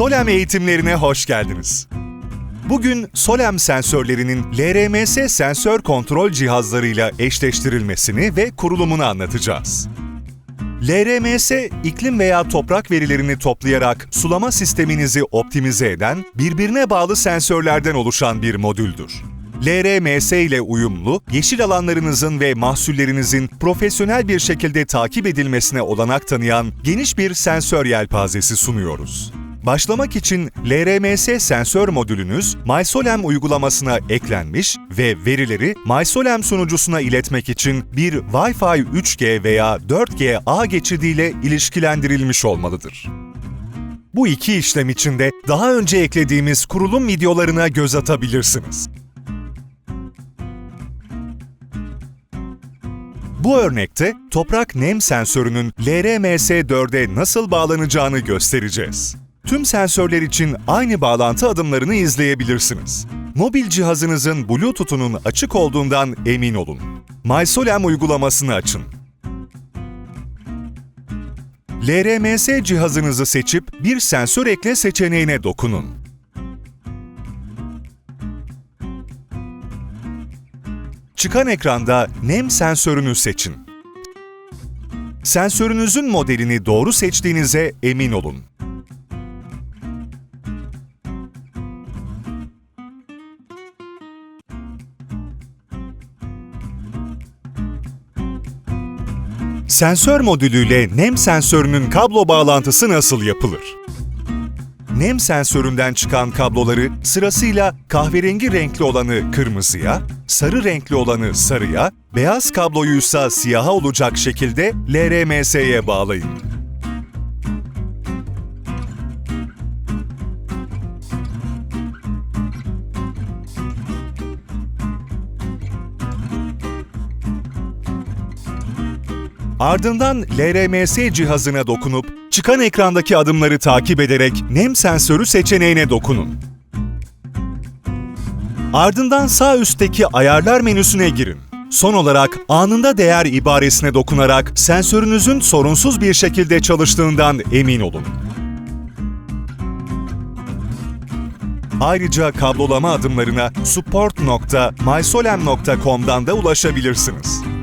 Solem eğitimlerine hoş geldiniz. Bugün Solem sensörlerinin LRMS sensör kontrol cihazlarıyla eşleştirilmesini ve kurulumunu anlatacağız. LRMS, iklim veya toprak verilerini toplayarak sulama sisteminizi optimize eden, birbirine bağlı sensörlerden oluşan bir modüldür. LRMS ile uyumlu, yeşil alanlarınızın ve mahsullerinizin profesyonel bir şekilde takip edilmesine olanak tanıyan geniş bir sensör yelpazesi sunuyoruz. Başlamak için LRMS sensör modülünüz MySolem uygulamasına eklenmiş ve verileri MySolem sunucusuna iletmek için bir Wi-Fi 3G veya 4G ağ geçidiyle ilişkilendirilmiş olmalıdır. Bu iki işlem için de daha önce eklediğimiz kurulum videolarına göz atabilirsiniz. Bu örnekte toprak nem sensörünün LRMS4'e nasıl bağlanacağını göstereceğiz. Tüm sensörler için aynı bağlantı adımlarını izleyebilirsiniz. Mobil cihazınızın Bluetooth'unun açık olduğundan emin olun. MySolem uygulamasını açın. LRMS cihazınızı seçip bir sensör ekle seçeneğine dokunun. Çıkan ekranda nem sensörünü seçin. Sensörünüzün modelini doğru seçtiğinize emin olun. Sensör modülüyle nem sensörünün kablo bağlantısı nasıl yapılır? Nem sensöründen çıkan kabloları sırasıyla kahverengi renkli olanı kırmızıya, sarı renkli olanı sarıya, beyaz kabloyuysa siyaha olacak şekilde LRMS'ye bağlayın. Ardından LRMS cihazına dokunup çıkan ekrandaki adımları takip ederek nem sensörü seçeneğine dokunun. Ardından sağ üstteki ayarlar menüsüne girin. Son olarak anında değer ibaresine dokunarak sensörünüzün sorunsuz bir şekilde çalıştığından emin olun. Ayrıca kablolama adımlarına support.mysolem.com'dan da ulaşabilirsiniz.